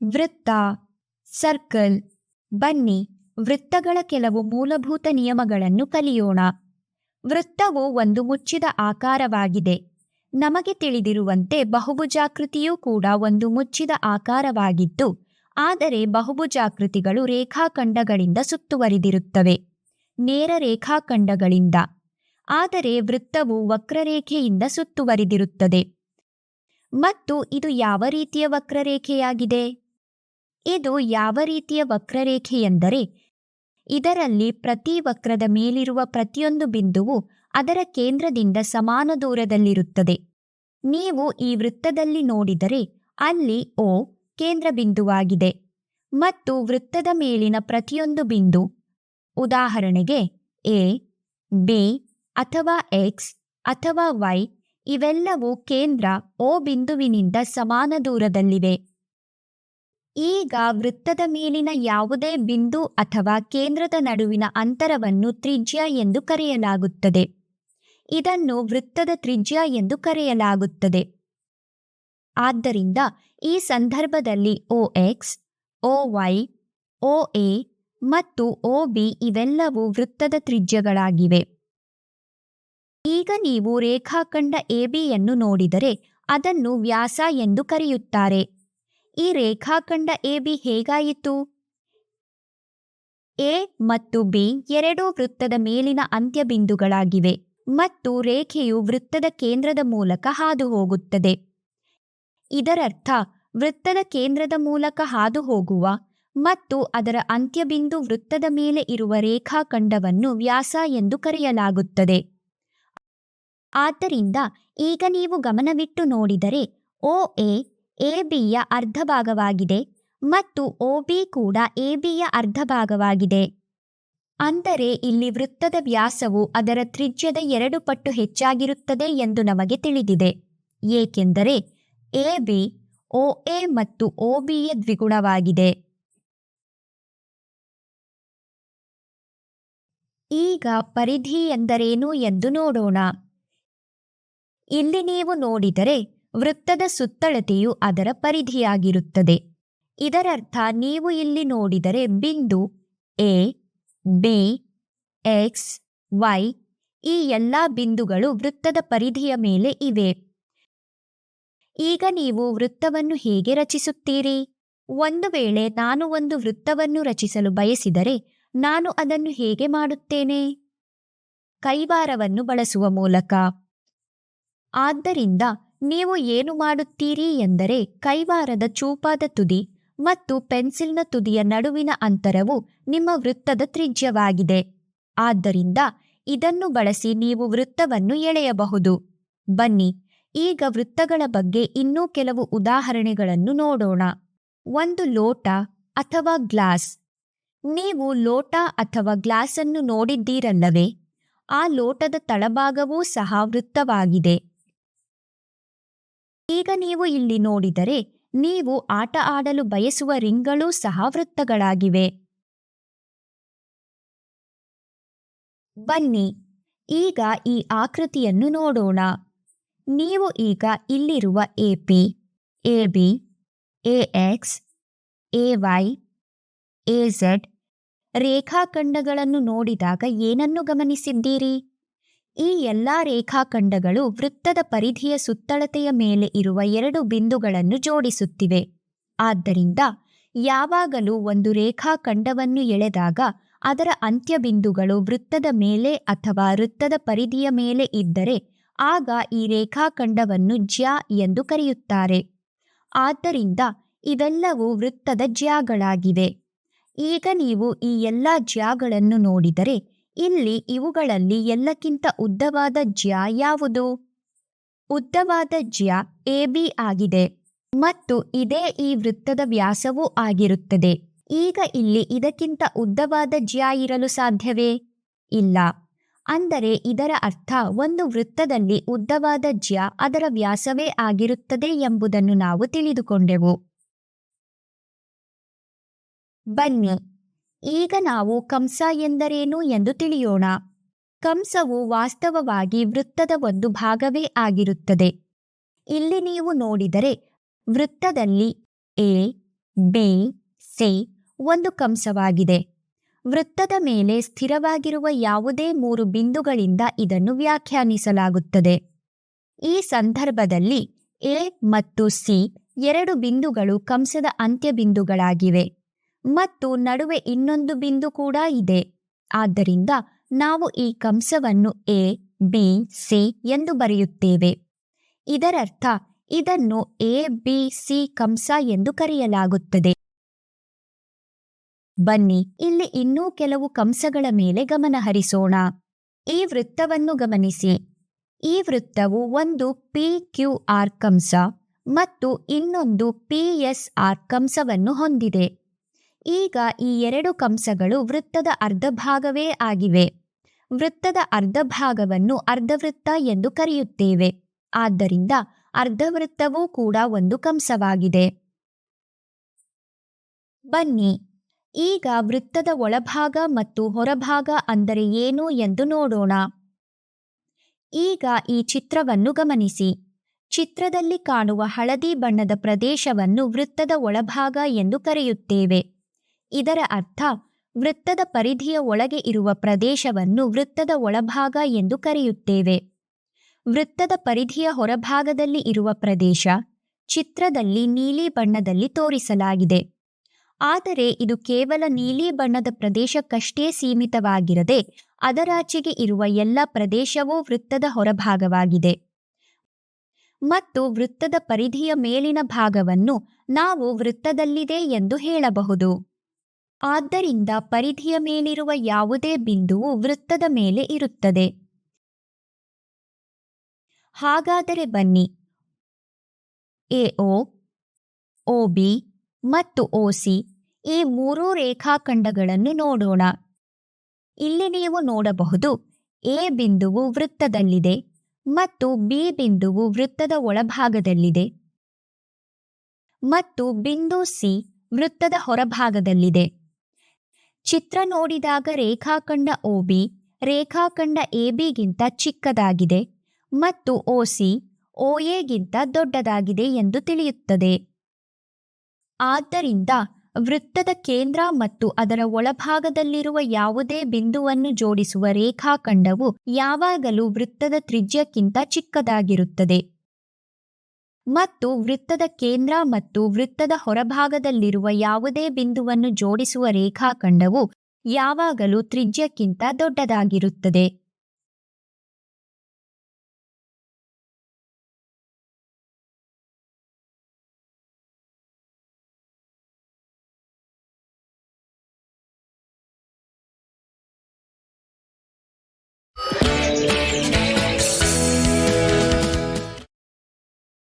ವೃತ್ತ, ಸರ್ಕಲ್, ಬನ್ನಿ ವೃತ್ತಗಳ ಕೆಲವು ಮೂಲಭೂತ ನಿಯಮಗಳನ್ನು ಕಲಿಯೋಣ. ವೃತ್ತವು ಒಂದು ಮುಚ್ಚಿದ ಆಕಾರವಾಗಿದೆ. ನಮಗೆ ತಿಳಿದಿರುವಂತೆ ಬಹುಭುಜಾಕೃತಿಯೂ ಕೂಡ ಒಂದು ಮುಚ್ಚಿದ ಆಕಾರವಾಗಿದ್ದು, ಆದರೆ ಬಹುಭುಜಾಕೃತಿಗಳು ರೇಖಾಖಂಡಗಳಿಂದ ಸುತ್ತುವರಿದಿರುತ್ತವೆ, ನೇರ ರೇಖಾಖಂಡಗಳಿಂದ. ಆದರೆ ವೃತ್ತವು ವಕ್ರರೇಖೆಯಿಂದ ಸುತ್ತುವರಿದಿರುತ್ತದೆ. ಮತ್ತು ಇದು ಯಾವ ರೀತಿಯ ವಕ್ರರೇಖೆಯಾಗಿದೆ? ಇದು ಯಾವ ರೀತಿಯ ವಕ್ರರೇಖೆಯೆಂದರೆ ಇದರಲ್ಲಿ ಪ್ರತಿ ವಕ್ರದ ಮೇಲಿರುವ ಪ್ರತಿಯೊಂದು ಬಿಂದುವು ಅದರ ಕೇಂದ್ರದಿಂದ ಸಮಾನ ದೂರದಲ್ಲಿರುತ್ತದೆ. ನೀವು ಈ ವೃತ್ತದಲ್ಲಿ ನೋಡಿದರೆ ಅಲ್ಲಿ ಓ ಕೇಂದ್ರ ಬಿಂದುವಾಗಿದೆ ಮತ್ತು ವೃತ್ತದ ಮೇಲಿನ ಪ್ರತಿಯೊಂದು ಬಿಂದು, ಉದಾಹರಣೆಗೆ ಎ ಬಿ ಅಥವಾ ಎಕ್ಸ್ ಅಥವಾ ವೈ ಇವೆಲ್ಲವೂ ಕೇಂದ್ರ ಓ ಬಿಂದುವಿನಿಂದ ಸಮಾನ ದೂರದಲ್ಲಿವೆ. ಈಗ ವೃತ್ತದ ಮೇಲಿನ ಯಾವುದೇ ಬಿಂದು ಅಥವಾ ಕೇಂದ್ರದ ನಡುವಿನ ಅಂತರವನ್ನು ತ್ರಿಜ್ಯ ಎಂದು ಕರೆಯಲಾಗುತ್ತದೆ. ಇದನ್ನು ವೃತ್ತದ ತ್ರಿಜ್ಯ ಎಂದು ಕರೆಯಲಾಗುತ್ತದೆ. ಆದ್ದರಿಂದ ಈ ಸಂದರ್ಭದಲ್ಲಿ O X O Y O A ಮತ್ತು ಓ ಬಿ ಇವೆಲ್ಲವೂ ವೃತ್ತದ ತ್ರಿಜ್ಯಗಳಾಗಿವೆ. ಈಗ ನೀವು ರೇಖಾಖಂಡ ಎಬಿಯನ್ನು ನೋಡಿದರೆ ಅದನ್ನು ವ್ಯಾಸ ಎಂದು ಕರೆಯುತ್ತಾರೆ. ಈ ರೇಖಾಖಂಡ ಎ, ಬಿ ಹೇಗಾಯಿತು? ಎ ಮತ್ತು ಬಿ ಎರಡೂ ವೃತ್ತದ ಮೇಲಿನ ಅಂತ್ಯಬಿಂದುಗಳಾಗಿವೆ ಮತ್ತು ರೇಖೆಯು ವೃತ್ತದ ಕೇಂದ್ರದ ಮೂಲಕ ಹಾದು ಹೋಗುತ್ತದೆ ಇದರರ್ಥ, ವೃತ್ತದ ಕೇಂದ್ರದ ಮೂಲಕ ಹಾದು ಹೋಗುವ ಮತ್ತು ಅದರ ಅಂತ್ಯಬಿಂದು ವೃತ್ತದ ಮೇಲೆ ಇರುವ ರೇಖಾಖಂಡವನ್ನು ವ್ಯಾಸ ಎಂದು ಕರೆಯಲಾಗುತ್ತದೆ. ಆದ್ದರಿಂದ ಈಗ ನೀವು ಗಮನವಿಟ್ಟು ನೋಡಿದರೆ, ಓ, ಎ ಎ ಬಿಯ ಅರ್ಧ ಭಾಗವಾಗಿದೆ ಮತ್ತು ಒ ಬಿ ಕೂಡ ಎ ಬಿಯ ಅರ್ಧ ಭಾಗವಾಗಿದೆ ಅಂದರೆ ಇಲ್ಲಿ ವೃತ್ತದ ವ್ಯಾಸವು ಅದರ ತ್ರಿಜ್ಯದ ಎರಡು ಪಟ್ಟು ಹೆಚ್ಚಾಗಿರುತ್ತದೆ ಎಂದು ನಮಗೆ ತಿಳಿದಿದೆ. ಏಕೆಂದರೆ ಎ ಬಿ ಒ ಎ ಮತ್ತು ಒ ಬಿಯ ದ್ವಿಗುಣವಾಗಿದೆ. ಈಗ ಪರಿಧಿ ಎಂದರೇನು ಎಂದು ನೋಡೋಣ. ಇಲ್ಲಿ ನೀವು ನೋಡಿದರೆ ವೃತ್ತದ ಸುತ್ತಳತೆಯು ಅದರ ಪರಿಧಿಯಾಗಿರುತ್ತದೆ. ಇದರರ್ಥ ನೀವು ಇಲ್ಲಿ ನೋಡಿದರೆ ಬಿಂದು ಎ, ಬಿ, ಎಕ್ಸ್, ವೈ ಈ ಎಲ್ಲ ಬಿಂದುಗಳು ವೃತ್ತದ ಪರಿಧಿಯ ಮೇಲೆ ಇವೆ. ಈಗ ನೀವು ವೃತ್ತವನ್ನು ಹೇಗೆ ರಚಿಸುತ್ತೀರಿ? ಒಂದು ವೇಳೆ ನಾನು ಒಂದು ವೃತ್ತವನ್ನು ರಚಿಸಲು ಬಯಸಿದರೆ ನಾನು ಅದನ್ನು ಹೇಗೆ ಮಾಡುತ್ತೇನೆ? ಕೈವಾರವನ್ನು ಬಳಸುವ ಮೂಲಕ. ಆದ್ದರಿಂದ ನೀವು ಏನು ಮಾಡುತ್ತೀರಿ ಎಂದರೆ ಕೈವಾರದ ಚೂಪಾದ ತುದಿ ಮತ್ತು ಪೆನ್ಸಿಲ್ನ ತುದಿಯ ನಡುವಿನ ಅಂತರವು ನಿಮ್ಮ ವೃತ್ತದ ತ್ರಿಜ್ಯವಾಗಿದೆ. ಆದ್ದರಿಂದ ಇದನ್ನು ಬಳಸಿ ನೀವು ವೃತ್ತವನ್ನು ಎಳೆಯಬಹುದು. ಬನ್ನಿ, ಈಗ ವೃತ್ತಗಳ ಬಗ್ಗೆ ಇನ್ನೂ ಕೆಲವು ಉದಾಹರಣೆಗಳನ್ನು ನೋಡೋಣ. ಒಂದು ಲೋಟ ಅಥವಾ ಗ್ಲಾಸ್. ನೀವು ಲೋಟ ಅಥವಾ ಗ್ಲಾಸನ್ನು ನೋಡಿದ್ದೀರಲ್ಲವೇ? ಆ ಲೋಟದ ತಳಭಾಗವೂ ಸಹ ವೃತ್ತವಾಗಿದೆ. ಈಗ ನೀವು ಇಲ್ಲಿ ನೋಡಿದರೆ ನೀವು ಆಟ ಆಡಲು ಬಯಸುವ ರಿಂಗ್ಗಳೂ ಸಹ ವೃತ್ತಗಳಾಗಿವೆ. ಬನ್ನಿ, ಈಗ ಈ ಆಕೃತಿಯನ್ನು ನೋಡೋಣ. ನೀವು ಈಗ ಇಲ್ಲಿರುವ A P A B A X A Y A Z ರೇಖಾಖಂಡಗಳನ್ನು ನೋಡಿದಾಗ ಏನನ್ನು ಗಮನಿಸಿದ್ದೀರಿ? ಈ ಎಲ್ಲ ರೇಖಾಖಂಡಗಳು ವೃತ್ತದ ಪರಿಧಿಯ ಸುತ್ತಳತೆಯ ಮೇಲೆ ಇರುವ ಎರಡು ಬಿಂದುಗಳನ್ನು ಜೋಡಿಸುತ್ತಿವೆ. ಆದ್ದರಿಂದ ಯಾವಾಗಲೂ ಒಂದು ರೇಖಾಖಂಡವನ್ನು ಎಳೆದಾಗ ಅದರ ಅಂತ್ಯಬಿಂದುಗಳು ವೃತ್ತದ ಮೇಲೆ ಅಥವಾ ವೃತ್ತದ ಪರಿಧಿಯ ಮೇಲೆ ಇದ್ದರೆ ಆಗ ಈ ರೇಖಾಖಂಡವನ್ನು ಜ್ಯ ಎಂದು ಕರೆಯುತ್ತಾರೆ. ಆದ್ದರಿಂದ ಇವೆಲ್ಲವೂ ವೃತ್ತದ ಜ್ಯಾಗಳಾಗಿವೆ. ಈಗ ನೀವು ಈ ಎಲ್ಲ ಜ್ಯಾಗಳನ್ನು ನೋಡಿದರೆ ಇಲ್ಲಿ ಇವುಗಳಲ್ಲಿ ಎಲ್ಲಕ್ಕಿಂತ ಉದ್ದವಾದ ಜ್ಯ ಯಾವುದು? ಉದ್ದವಾದ ಜ್ಯ ಎ ಬಿ ಆಗಿದೆ. ಮತ್ತು ಇದೇ ಈ ವೃತ್ತದ ವ್ಯಾಸವೂ ಆಗಿರುತ್ತದೆ. ಈಗ ಇಲ್ಲಿ ಇದಕ್ಕಿಂತ ಉದ್ದವಾದ ಜ್ಯ ಇರಲು ಸಾಧ್ಯವೇ? ಇಲ್ಲ. ಅಂದರೆ ಇದರ ಅರ್ಥ ಒಂದು ವೃತ್ತದಲ್ಲಿ ಉದ್ದವಾದ ಜ್ಯ ಅದರ ವ್ಯಾಸವೇ ಆಗಿರುತ್ತದೆ ಎಂಬುದನ್ನು ನಾವು ತಿಳಿದುಕೊಂಡೆವು. ಬನ್ನಿ. ಈಗ ನಾವು ಕಂಸ ಎಂದರೇನು ಎಂದು ತಿಳಿಯೋಣ. ಕಂಸವು ವಾಸ್ತವವಾಗಿ ವೃತ್ತದ ಒಂದು ಭಾಗವೇ ಆಗಿರುತ್ತದೆ. ಇಲ್ಲಿ ನೀವು ನೋಡಿದರೆ ವೃತ್ತದಲ್ಲಿ ಎ, ಬಿ, ಸಿ ಒಂದು ಕಂಸವಾಗಿದೆ. ವೃತ್ತದ ಮೇಲೆ ಸ್ಥಿರವಾಗಿರುವ ಯಾವುದೇ ಮೂರು ಬಿಂದುಗಳಿಂದ ಇದನ್ನು ವ್ಯಾಖ್ಯಾನಿಸಲಾಗುತ್ತದೆ. ಈ ಸಂದರ್ಭದಲ್ಲಿ ಎ ಮತ್ತು ಸಿ ಎರಡು ಬಿಂದುಗಳು ಕಂಸದ ಅಂತ್ಯಬಿಂದುಗಳಾಗಿವೆ. ಮತ್ತು ನಡುವೆ ಇನ್ನೊಂದು ಬಿಂದು ಕೂಡ ಇದೆ. ಆದ್ದರಿಂದ ನಾವು ಈ ಕಂಸವನ್ನು ಎ, ಬಿ, ಸಿ ಎಂದು ಬರೆಯುತ್ತೇವೆ. ಇದರರ್ಥ, ಇದನ್ನು ಎ, ಬಿ, ಸಿ ಕಂಸ ಎಂದು ಕರೆಯಲಾಗುತ್ತದೆ. ಬನ್ನಿ, ಇಲ್ಲಿ ಇನ್ನೂ ಕೆಲವು ಕಂಸಗಳ ಮೇಲೆ ಗಮನ ಹರಿಸೋಣ. ಈ ವೃತ್ತವನ್ನು ಗಮನಿಸಿ. ಈ ವೃತ್ತವು ಒಂದು ಪಿ ಕ್ಯೂ ಆರ್ ಕಂಸ ಮತ್ತು ಇನ್ನೊಂದು ಪಿ ಎಸ್ ಆರ್ ಕಂಸವನ್ನು ಹೊಂದಿದೆ. ಈಗ ಈ ಎರಡು ಕಂಸಗಳು ವೃತ್ತದ ಅರ್ಧ ಭಾಗವೇ ಆಗಿವೆ. ವೃತ್ತದ ಅರ್ಧ ಭಾಗವನ್ನು ಅರ್ಧವೃತ್ತ ಎಂದು ಕರೆಯುತ್ತೇವೆ. ಆದ್ದರಿಂದ ಅರ್ಧವೃತ್ತವೂ ಕೂಡ ಒಂದು ಕಂಸವಾಗಿದೆ. ಬನ್ನಿ. ಈಗ ವೃತ್ತದ ಒಳಭಾಗ ಮತ್ತು ಹೊರಭಾಗ ಅಂದರೆ ಏನು ಎಂದು ನೋಡೋಣ. ಈಗ ಈ ಚಿತ್ರವನ್ನು ಗಮನಿಸಿ. ಚಿತ್ರದಲ್ಲಿ ಕಾಣುವ ಹಳದಿ ಬಣ್ಣದ ಪ್ರದೇಶವನ್ನು ವೃತ್ತದ ಒಳಭಾಗ ಎಂದು ಕರೆಯುತ್ತೇವೆ. ಇದರ ಅರ್ಥ ವೃತ್ತದ ಪರಿಧಿಯ ಒಳಗೆ ಇರುವ ಪ್ರದೇಶವನ್ನು ವೃತ್ತದ ಒಳಭಾಗ ಎಂದು ಕರೆಯುತ್ತೇವೆ. ವೃತ್ತದ ಪರಿಧಿಯ ಹೊರಭಾಗದಲ್ಲಿ ಇರುವ ಪ್ರದೇಶ ಚಿತ್ರದಲ್ಲಿ ನೀಲಿ ಬಣ್ಣದಲ್ಲಿ ತೋರಿಸಲಾಗಿದೆ. ಆದರೆ ಇದು ಕೇವಲ ನೀಲಿ ಬಣ್ಣದ ಪ್ರದೇಶಕ್ಕಷ್ಟೇ ಸೀಮಿತವಾಗಿರದೆ ಅದರಾಚೆಗೆ ಇರುವ ಎಲ್ಲ ಪ್ರದೇಶವೂ ವೃತ್ತದ ಹೊರಭಾಗವಾಗಿದೆ. ಮತ್ತು ವೃತ್ತದ ಪರಿಧಿಯ ಮೇಲಿನ ಭಾಗವನ್ನು ನಾವು ವೃತ್ತದಲ್ಲಿದೆ ಎಂದು ಹೇಳಬಹುದು. ಆದ್ದರಿಂದ ಪರಿಧಿಯ ಮೇಲಿರುವ ಯಾವುದೇ ಬಿಂದುವು ವೃತ್ತದ ಮೇಲೆ ಇರುತ್ತದೆ. ಹಾಗಾದರೆ ಬನ್ನಿ. ಎಒ ಓಬಿ ಮತ್ತು ಓಸಿ ಈ ಮೂರೂ ರೇಖಾಖಂಡಗಳನ್ನು ನೋಡೋಣ. ಇಲ್ಲಿ ನೀವು ನೋಡಬಹುದು ಎ ಬಿಂದುವು ವೃತ್ತದಲ್ಲಿದೆ ಮತ್ತು ಬಿ ಬಿಂದುವು ವೃತ್ತದ ಒಳಭಾಗದಲ್ಲಿದೆ ಮತ್ತು ಬಿಂದು ಸಿ ವೃತ್ತದ ಹೊರಭಾಗದಲ್ಲಿದೆ. ಚಿತ್ರ ನೋಡಿದಾಗ ರೇಖಾಖಂಡ ಒಬಿ ರೇಖಾಖಂಡ ಎಬಿಗಿಂತ ಚಿಕ್ಕದಾಗಿದೆ ಮತ್ತು ಒಸಿ ಎಗಿಂತ ದೊಡ್ಡದಾಗಿದೆ ಎಂದು ತಿಳಿಯುತ್ತದೆ. ಆದ್ದರಿಂದ ವೃತ್ತದ ಕೇಂದ್ರ ಮತ್ತು ಅದರ ಒಳಭಾಗದಲ್ಲಿರುವ ಯಾವುದೇ ಬಿಂದುವನ್ನು ಜೋಡಿಸುವ ರೇಖಾಖಂಡವು ಯಾವಾಗಲೂ ವೃತ್ತದ ತ್ರಿಜ್ಯಕ್ಕಿಂತ ಚಿಕ್ಕದಾಗಿರುತ್ತದೆ. ಮತ್ತು ವೃತ್ತದ ಕೇಂದ್ರ ಮತ್ತು ವೃತ್ತದ ಹೊರಭಾಗದಲ್ಲಿರುವ ಯಾವುದೇ ಬಿಂದುವನ್ನು ಜೋಡಿಸುವ ರೇಖಾಖಂಡವು ಯಾವಾಗಲೂ ತ್ರಿಜ್ಯಕ್ಕಿಂತ ದೊಡ್ಡದಾಗಿರುತ್ತದೆ.